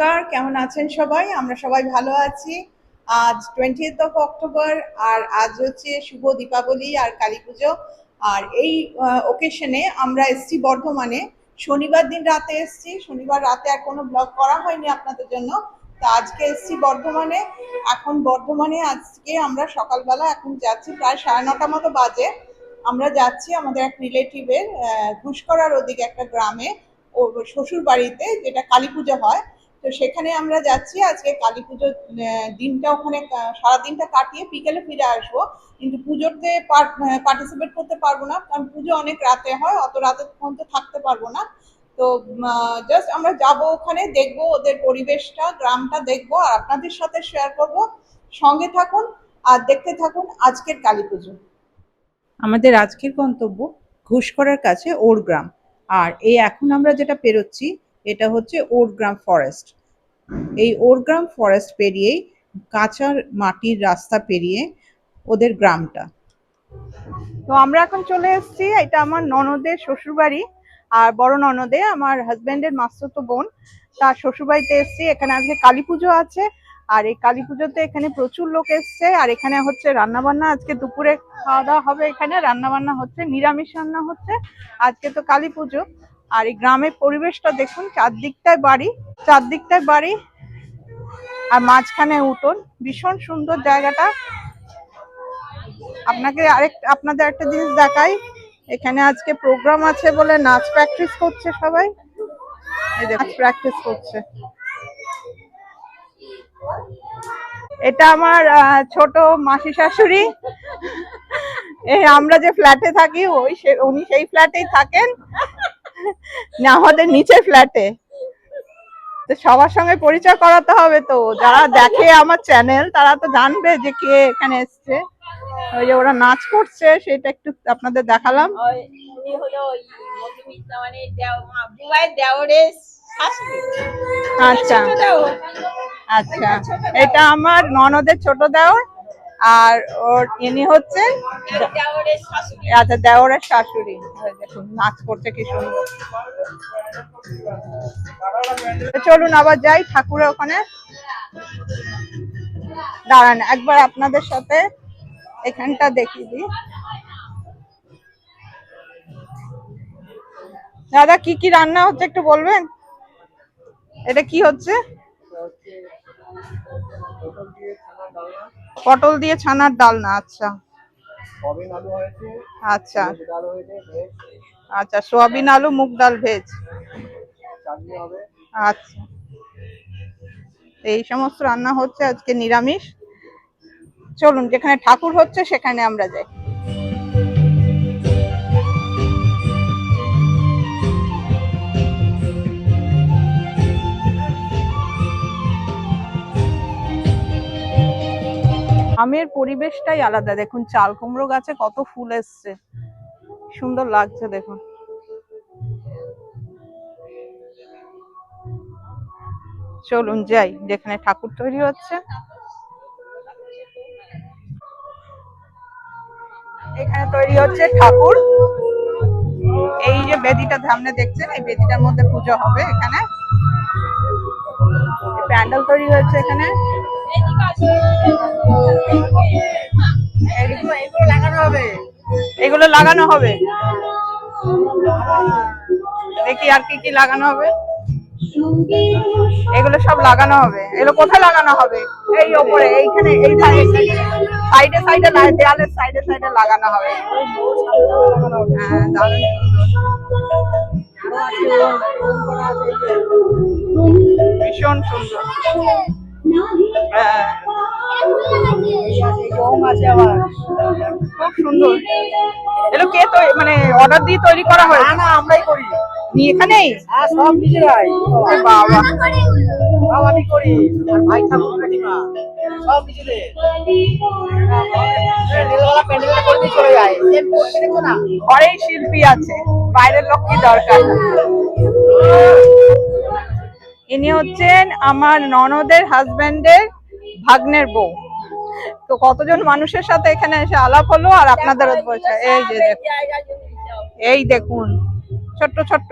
নমস্কার, কেমন আছেন সবাই? আমরা সবাই ভালো আছি। আজ টোয়েন্টিয়েথ অফ অক্টোবর আর আজ হচ্ছে শুভ দীপাবলি আর কালী পুজো। আর এই ওকেশনে আমরা এসছি বর্ধমানে। শনিবার দিন রাতে এসছি। শনিবার রাতে আর কোনো ব্লগ করা হয়নি আপনাদের জন্য। তা আজকে এসছি বর্ধমানে। এখন বর্ধমানে আজকে আমরা সকালবেলা এখন যাচ্ছি প্রায় সাড়ে নটা মতো বাজে। আমরা যাচ্ছি আমাদের এক রিলেটিভের ঘুষকরার ওদিকে একটা গ্রামে, ও শ্বশুর বাড়িতে যেটা কালী পুজো হয়। তো সেখানে আমরা যাচ্ছি আজকে কালী পুজোর দিনটা ওখানে কা- সারা দিনটা কাটিয়ে বিকেলে ফিরে আসব। কিন্তু পুজোতে পার্টিসিপেট করতে পারব না, কারণ পুজো অনেক রাতে হয়, অত রাতে পর্যন্ত থাকতে পারব না। তো জাস্ট আমরা যাব ওখানে, দেখব ওদের পরিবেশটা, গ্রামটা দেখব, আর আপনাদের সাথে শেয়ার করব। সঙ্গে থাকুন আর দেখতে থাকুন আজকের কালী পুজো। আমাদের আজকের গন্তব্য ঘুষকরার কাছে ওর গ্রাম। আর এই এখন আমরা যেটা পেরোচ্ছি, এটা হচ্ছে ওর গ্রাম ফরেস্ট এই ওরগ্রাম ফরেস্ট পেরিয়েই কাঁচা মাটির রাস্তা পেরিয়ে ওদের গ্রামটা। তো আমরা এখন চলে এসেছি, এটা আমার ননদের শ্বশুরবাড়ি আর বড় ননদে আমার হাজবেন্ডের মাস্তুতো বোন। তার শ্বশুরবাড়িতে এসেছি, এখানে আজকে কালী পুজো আছে আর এই কালী পুজোতে এখানে প্রচুর লোক এসছে আর এখানে হচ্ছে রান্না বান্না আজকে দুপুরে খাওয়া দাওয়া হবে এখানে রান্না বান্না হচ্ছে, নিরামিষ রান্না হচ্ছে, আজকে তো কালী পুজো। আর এই গ্রামের পরিবেশটা দেখুন, চারদিকটায় বাড়ি চারদিকটায় বাড়ি, আর মাঝখানে উঠোন। ভীষণ সুন্দর জায়গাটা। আপনাকে আরেক, আপনাদের একটা জিনিস দেখাই। এখানে আজকে প্রোগ্রাম আছে বলে নাচ প্র্যাকটিস করছে সবাই। নাচ প্র্যাকটিস করছে। এটা আমার ছোট মাসি শাশুড়ি। আমরা যে ফ্ল্যাটে থাকি, ওই উনি সেই ফ্ল্যাটেই থাকেন। না আমাদের নিচে ফ্ল্যাটে তো সবার সঙ্গে পরিচয় করাতে হবে তো। যারা দেখে আমার চ্যানেল তারা তো জানবে যে কে এখানে এসছে। ওই যে ওরা নাচ করছে সেটা একটু আপনাদের দেখালাম। আচ্ছা। আচ্ছা। এটা আমার ননদের ছোট দেওর। আর ওর ইনি হচ্ছেন। আচ্ছা দেওরের শাশুড়ি। দেখুন নাচ করছে, কি সুন্দর। চলুন আবার যাই ঠাকুরের ওখানে। দাঁড়ান, একবার আপনাদের সাথে এখানটা দেখিয়ে দিই। দাদা, কি কি রান্না হচ্ছে একটু বলবেন? এটা কি হচ্ছে? পটল দিয়ে ছানার ডালনা আচ্ছা। আচ্ছা। আচ্ছা সোয়াবিন আলু মুগ ডাল ভেজ। আচ্ছা। এই সমস্ত রান্না হচ্ছে আজকে নিরামিষ। চলুন যেখানে ঠাকুর হচ্ছে সেখানে আমরা যাই। আমের পরিবেশটাই আলাদা। দেখুন, চাল কুমড়ো গাছে কত ফুল এসছে। সুন্দর লাগছে, দেখুন। চলুন যাই, যেখানে ঠাকুর তৈরি হচ্ছে। এখানে তৈরি হচ্ছে ঠাকুর। এই যে বেদিটা সামনে দেখছেন, এই বেদিটার মধ্যে পুজো হবে এখানে। প্যান্ডেল তৈরি হয়েছে এখানে। এগুলো লাগানো হবে। দেখি আর কি কি লাগানো হবে। এগুলো সব লাগানো হবে। এগুলো কোথায় লাগানো হবে? এই ওপরে, এইখানে, এই সাইডে সাইডে দেয়ালের সাইডে সাইডে লাগানো হবে। হ্যাঁ সুন্দর ভীষণ সুন্দর। খুব সুন্দর। এগুলো কে তো মানে অর্ডার দিয়ে তৈরি করা হয়? না আমরাই করি। নি এখানেই? হ্যাঁ সব নিজেরাই। বাবা। সব আমি করি আর ভাই ঠাকুর কাকিমা সব নিজেদের। প্যান্ডেলওয়ালা প্যান্ডেলটা করে দিয়ে চলে যায়। ঘরেই শিল্পী আছে বাইরের লোক কি দরকার? ইনি হচ্ছেন আমার ননদের হাজবেন্ডের ভাগ্নের বউ। তো কতজন মানুষের সাথে এখানে এসে আলাপ হলো আর আপনাদের এই যে দেখুন। এই দেখুন ছোট্ট ছোট্ট।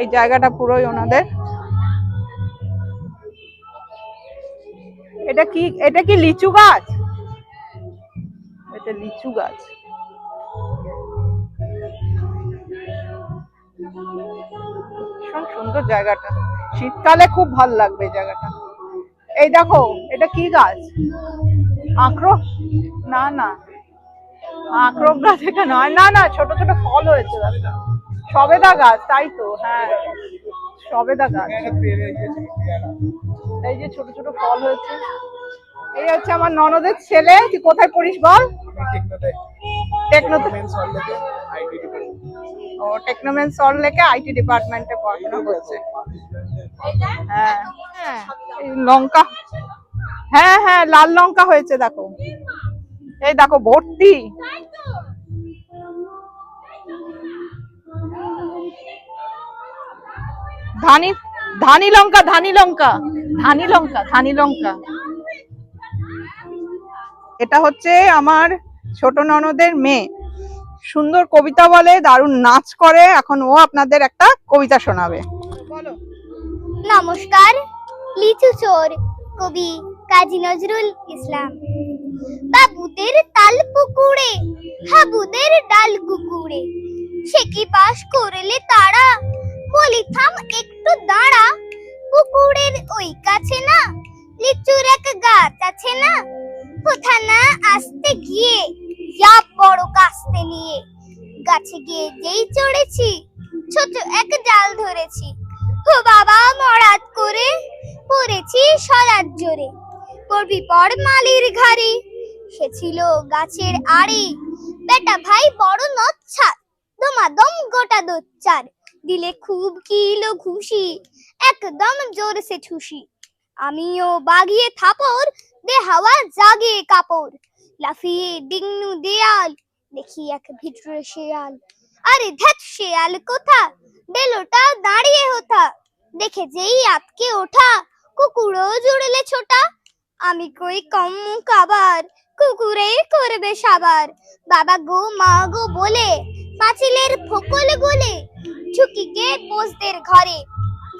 এই জায়গাটা পুরোই ওনাদের। এটা কি এটা কি লিচু গাছ? এটা লিচু গাছ। ভীষণ সুন্দর জায়গাটা। শীতকালে খুব ভালো লাগবে এই জায়গাটা। এই দেখো এটা কি গাছ? আখরোট? না না। আখরোট গাছ এটা নয়। না না ছোট ছোট ফল হয়েছে সবেদা গাছ তাই তো হ্যাঁ। সবেদা গাছ। এই যে ছোট ছোট ফল হয়েছে। এই হচ্ছে আমার ননদের ছেলে। তুই কোথায় পড়িস বল? টেকনোতে। ও টেকনোমেন সল্ট লেকে আইটি ডিপার্টমেন্টে পড়াশোনা করছে। হ্যাঁ। হ্যাঁ লঙ্কা। হ্যাঁ হ্যাঁ লাল লঙ্কা হয়েছে, দেখো। এই দেখো, ভর্তি। ধানি ধানি লঙ্কা ধানি লঙ্কা। ধানি লঙ্কা ধানি লঙ্কা। এটা হচ্ছে আমার ছোট ননদের মেয়ে। সুন্দর কবিতা বলে, দারুণ নাচ করে, এখন ও আপনাদের একটা কবিতা শোনাবে। নমস্কার, লিচু চোর, কবি কাজী নজরুল ইসলাম। বাবুদের তাল পুকুরে, হাবুদের ডাল কুকুরে। সে কি বাস করলে তারা? বলি, থাম একটু দাঁড়া। পুকুরের ওই কাছে না, লিচুর এক গাছ আছে না। কোথা না আসতে গিয়ে ইয়া বড় কাস্তে নিয়ে। গাছে গিয়ে যেই চড়েছি, ছোট এক জাল ধরেছি। ও বাবা মরাত করে পড়েছি সরাত জোরে। পড়বি পর মালির ঘাড়ে। সে ছিল গাছের আড়ে। বেটা ভাই বড় নচ্ছা দমাদম গোটা দোচ্চার দিলে খুব কিলো ঘুষি, একদম জোরসে ঠুসি। আমিও বাগিয়ে থাপড় দে হাওয়া জাগে কাপড়। লাফিয়ে ডিংনু দেয়াল দেখি এক ভিতরে শেয়াল আরে ধ্যাত শেয়াল কোথা ডেলোটা দাঁড়িয়ে হোথা দেখে যেই আটকে ওঠা, কুকুরও জুড়লে ছোটা। আমি কই কম কাবার কুকুরে করবে সাবার। বাবা গো, মা গো বলে, পাঁচিলের ফকল গোলে, ঝুঁকিকে পোষদের ঘরে,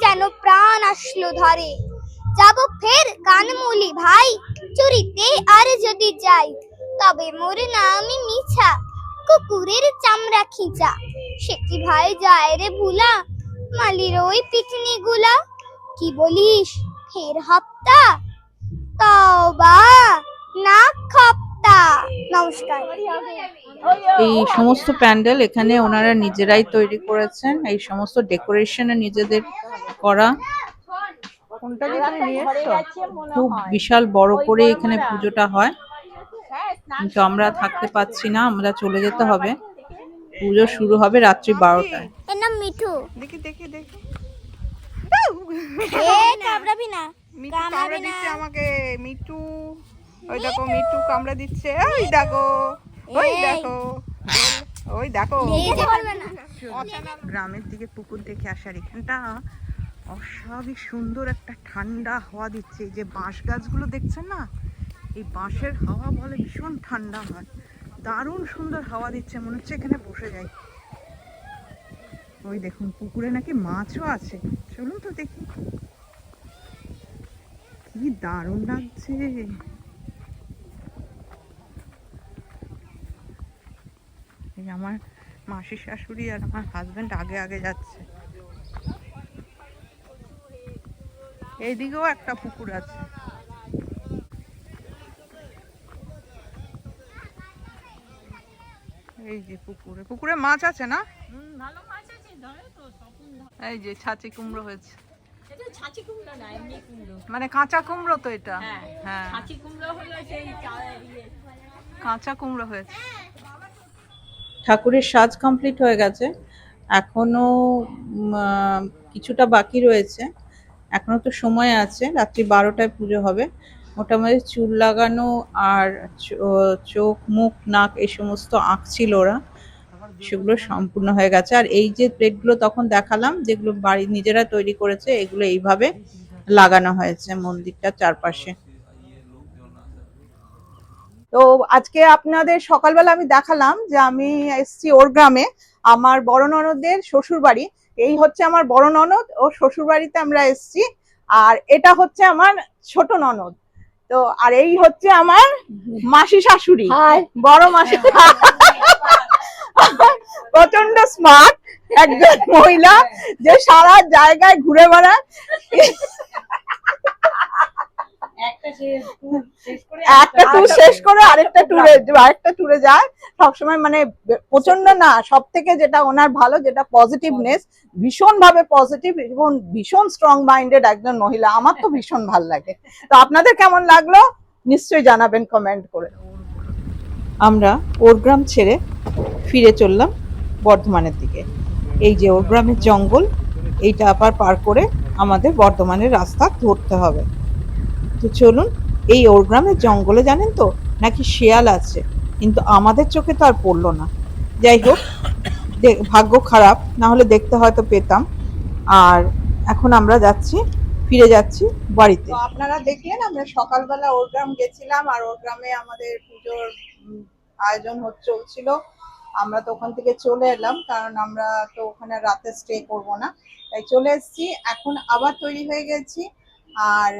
যেন প্রাণ আসলো ধরে। যাব ফের কানমুলি ভাই চুরিতে আর যদি যাই, তবে মোর নামই মিছা। কুকুরের চামড়া খিচা। সে কি ভাই যায় রে ভুলা? মালির ওই পিটনি গুলা কি বলিস, ফের হপ্তা? তবা না খপ্তা। নমস্কার। এই সমস্ত প্যান্ডেল এখানে ওনারা নিজেরাই তৈরি করেছেন। এই সমস্ত ডেকোরেশনে নিজেদের করা। যে তুমি নিয়ে এসছো? খুব বিশাল বড় করে এখানে পুজোটা হয়। কিন্তু আমরা থাকতে পাচ্ছি না আমরা চলে যেতে হবে। পুজো শুরু হবে রাত্রি বারোটায়। এর নাম মিঠু। দেখি দেখি দেখি। কামড়াবি না। না। আমাকে মিঠু। ওই দেখো মিঠু কামড়া দিচ্ছে। ওই দেখো ওই দেখো। ওই দেখো। গ্রামের দিকে পুকুর দেখে আসার এখানটা। অস্বাভাবিক সুন্দর একটা ঠান্ডা হাওয়া দিচ্ছে। যে বাঁশ গাছগুলো দেখছেন না? এই বাঁশের হাওয়া বলে ভীষণ ঠান্ডা হয় দারুণ সুন্দর হাওয়া দিচ্ছে, মনে হচ্ছে এখানে বসে যাই। ওই দেখুন, পুকুরে নাকি মাছও আছে। চলুন তো দেখি। কি দারুণ লাগছে। আমার মাসি শাশুড়ি আর আমার হাজবেন্ড আগে আগে যাচ্ছে। এইদিকেও একটা পুকুর আছে। এই যে পুকুরে পুকুরে মাছ আছে না? ভালো মাছ আছে ধরে তো তখন এই যে ছাঁচি কুমড়ো হয়েছে। এটা ছাঁচি কুমড়ো না এমনি কুমড়ো। মানে কাঁচা কুমড়ো তো এটা? হ্যাঁ হ্যাঁ। ছাঁচি কুমড়ো হলো সেই চা- ইয়ে। কাঁচা কুমড়ো হয়েছে। ঠাকুরের সাজ কমপ্লিট হয়ে গেছে। এখনও কিছুটা বাকি রয়েছে। এখনও তো সময় আছে, রাত্রি বারোটায় পুজো হবে। মোটামুটি চুল লাগানো আর চোখ, মুখ, নাক, এই সমস্ত আঁকছিল ওরা। সেগুলো সম্পূর্ণ হয়ে গেছে। আর এই যে প্লেটগুলো তখন দেখালাম, যেগুলো বাড়ি নিজেরা তৈরি করেছে, এগুলো এইভাবে লাগানো হয়েছে মন্দিরটার চারপাশে। তো আজকে আপনাদের সকালবেলা আমি দেখালাম যে আমি এসছি ওর গ্রামে। আমার বড় ননদের শ্বশুর বাড়ি এই হচ্ছে আমার বড় ননদ ও শ্বশুর বাড়িতে আমরা এসছি। আর এটা হচ্ছে আমার ছোট ননদ। তো আর এই হচ্ছে আমার মাসি শাশুড়ি। বড় মাসি প্রচণ্ড স্মার্ট একজন মহিলা যে সারা জায়গায় ঘুরে বেড়ায়। একটা ট্যুর শেষ করে আরেকটা ট্যুরে আরেকটা ট্যুরে যায়। সবসময় মানে প্রচণ্ড না সব থেকে যেটা ওনার ভালো যেটা পজিটিভনেস ভীষণ ভাবে পজিটিভ এবং ভীষণ স্ট্রং মাইন্ডেড একজন মহিলা। আমার তো ভীষণ ভালো লাগে। তো আপনাদের কেমন লাগল? নিশ্চয়ই জানাবেন কমেন্ট করে। আমরা ওর গ্রাম ছেড়ে ফিরে চললাম বর্ধমানের দিকে। এই যে ওর গ্রামের জঙ্গল এইটা আবার পার করে আমাদের বর্ধমানের রাস্তা ধরতে হবে। তো চলুন, এই ওর গ্রামের জঙ্গলে জানেন তো, নাকি শিয়াল আছে। কিন্তু আমাদের চোখে তো আর পড়ল না। যাই হোক ভাগ্য খারাপ, না হলে দেখতে হয়তো পেতাম। আর এখন আমরা যাচ্ছি, ফিরে যাচ্ছি বাড়িতে। আপনারা দেখলেন, আমরা সকালবেলা ওর গ্রাম গেছিলাম, আর ওর গ্রামে আমাদের পুজোর আয়োজন চলছিল। আমরা তো ওখান থেকে চলে এলাম, কারণ আমরা তো ওখানে রাতে স্টে করব না। তাই চলে এসেছি, এখন আবার তৈরি হয়ে গেছি, আর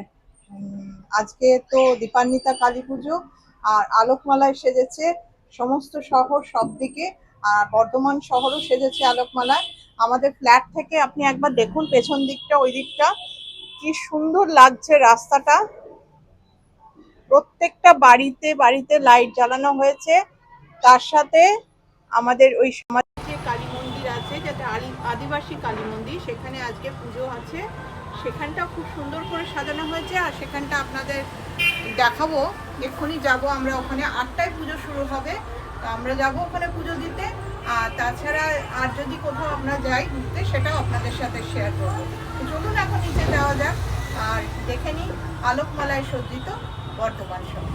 আজকে তো দীপান্বিতা কালী পুজো আর আলোকমালায় সেজেছে সমস্ত শহর সব দিকে, আর বর্ধমান শহরও সেজেছে আলোকমালায়। আমাদের ফ্ল্যাট থেকে আপনি একবার দেখুন পেছন দিকটা, ওই দিকটা। কি সুন্দর লাগছে রাস্তাটা। প্রত্যেকটা বাড়িতে বাড়িতে লাইট জ্বালানো হয়েছে। তার সাথে আমাদের ওই সমাজ যেটা আদিবাসী কালী মন্দির, সেখানে আজকে পুজো আছে। সেখানটা খুব সুন্দর করে সাজানো হয়েছে আর সেখানটা আপনাদের দেখাবো। এক্ষুনি যাব আমরা ওখানে। আটটায় পুজো শুরু হবে। তো আমরা যাব ওখানে পুজো দিতে। আর তাছাড়া আর যদি কোথাও আমরা যাই ঘুরতে, সেটাও আপনাদের সাথে শেয়ার করব। চলুন এখন নিচে যাওয়া যাক। আর দেখে নিই আলোকমালায় সজ্জিত বর্ধমান শহর।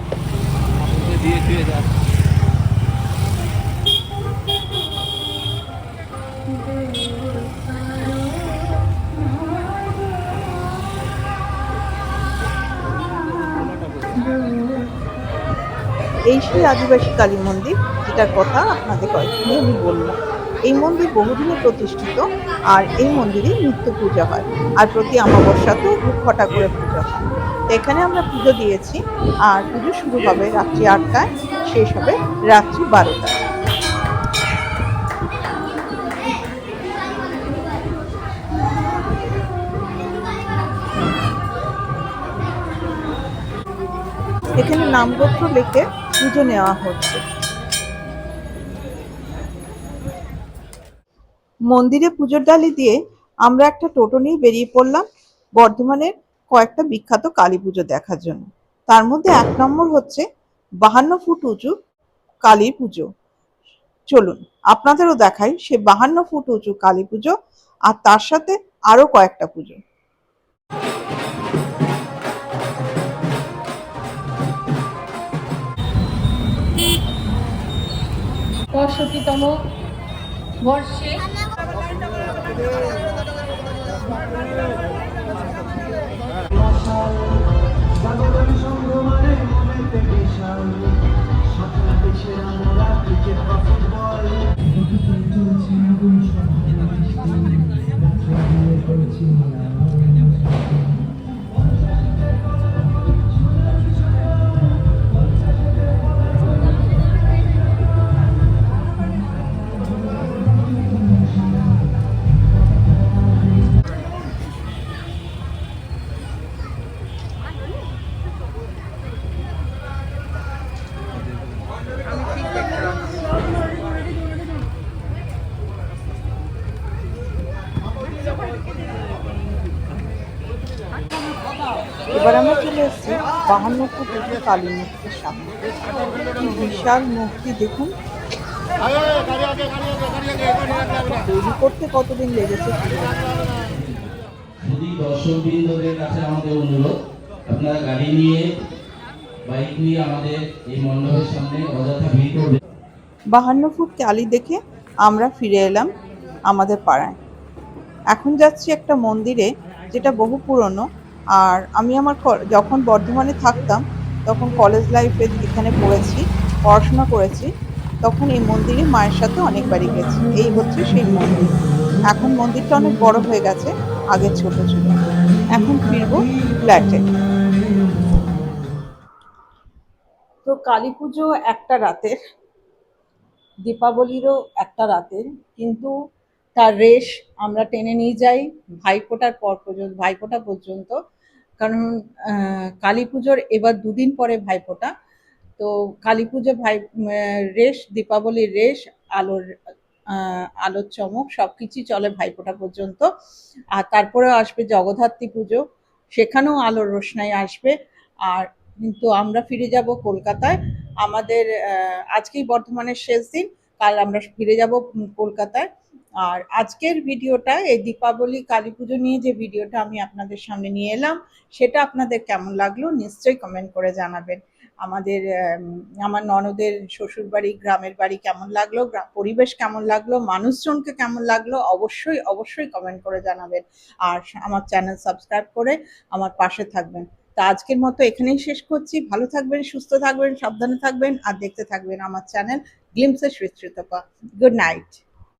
এই সেই আদিবাসী কালী মন্দির, যেটার কথা আপনাদের কয়েকদিন আমি বললাম। এই মন্দির বহুদিনে প্রতিষ্ঠিত, আর এই মন্দিরে নিত্য পূজা হয়, আর প্রতি অমাবস্যাতেও ঘটা করে পূজা হয়। এখানে আমরা পুজো দিয়েছি, আর পুজো শুরু হবে রাত্রি আটটায়, শেষ হবে রাত্রি বারোটায়। এখানে নামপত্র লিখে পুজো নেওয়া হচ্ছে। মন্দিরে পুজোর ডালি দিয়ে আমরা একটা টোটো নিয়ে বেরিয়ে পড়লাম বর্ধমানের কয়েকটা বিখ্যাত কালী পুজো দেখার জন্য। তার মধ্যে এক নম্বর হচ্ছে বাহান্ন ফুট উঁচু কালী পুজো। চলুন, আপনাদেরও দেখাই সে বাহান্ন ফুট উঁচু কালী পুজো আর তার সাথে আরও কয়েকটা পুজো। পঁয়ষট্টিতম বর্ষে। এবার বাহান্ন ফুট উঁচু কালী মূর্তির সামনে। বিশাল মূর্তি দেখুন। তৈরি করতে কতদিন লেগেছে? দর্শকবৃন্দদের কাছে আমাদের অনুরোধ আপনারা গাড়ি নিয়ে বাইক নিয়ে আমাদের এই মণ্ডপের সামনে অযথা ভিড় করবেন। বাহান্ন ফুট কালী দেখে আমরা ফিরে এলাম আমাদের পাড়ায়। এখন যাচ্ছি একটা মন্দিরে যেটা বহু পুরনো। আর আমি আমার যখন বর্ধমানে থাকতাম, তখন কলেজ লাইফে এখানে পড়েছি, পড়াশোনা করেছি, তখন এই মন্দিরে মায়ের সাথে অনেকবারই গেছি। এই হচ্ছে সেই মন্দির। এখন মন্দিরটা অনেক বড় হয়ে গেছে, আগে ছোট ছিল। এখন ফিরবো ফ্ল্যাটে তো কালী পুজো একটা রাতের, দীপাবলিরও একটা রাতের, কিন্তু তার রেশ আমরা টেনে নিয়ে যাই ভাইফোঁটার পর পর্যন্ত, ভাইফোঁটা পর্যন্ত। কারণ কালী পুজোর এবার দুদিন পরে ভাইফোঁটা। তো কালী পুজো ভাই রেশ দীপাবলির রেশ, আলোর আলোর চমক সব কিছুই চলে ভাইফোঁটা পর্যন্ত। আর তারপরেও আসবে জগদ্ধাত্রী পুজো, সেখানেও আলোর রোশনাই আসবে। আর কিন্তু আমরা ফিরে যাব কলকাতায়। আমাদের আজকেই বর্ধমানের শেষ দিন, কাল আমরা ফিরে যাব কলকাতায়। আর আজকের ভিডিওটা এই দীপাবলি, কালী পুজো নিয়ে যে ভিডিওটা আমি আপনাদের সামনে নিয়ে এলাম, সেটা আপনাদের কেমন লাগল নিশ্চয়ই কমেন্ট করে জানাবেন। আমাদের আমার ননদের শ্বশুর বাড়ি গ্রামের বাড়ি কেমন লাগল পরিবেশ কেমন লাগল, মানুষজনকে কেমন লাগল, অবশ্যই অবশ্যই কমেন্ট করে জানাবেন। আর আমার চ্যানেল সাবস্ক্রাইব করে আমার পাশে থাকবেন। তা আজকের মতো এখানেই শেষ করছি। ভালো থাকবেন, সুস্থ থাকবেন, সাবধানে থাকবেন, আর দেখতে থাকবেন আমার চ্যানেল গ্লিমসের সুশ্রিতপা গুড নাইট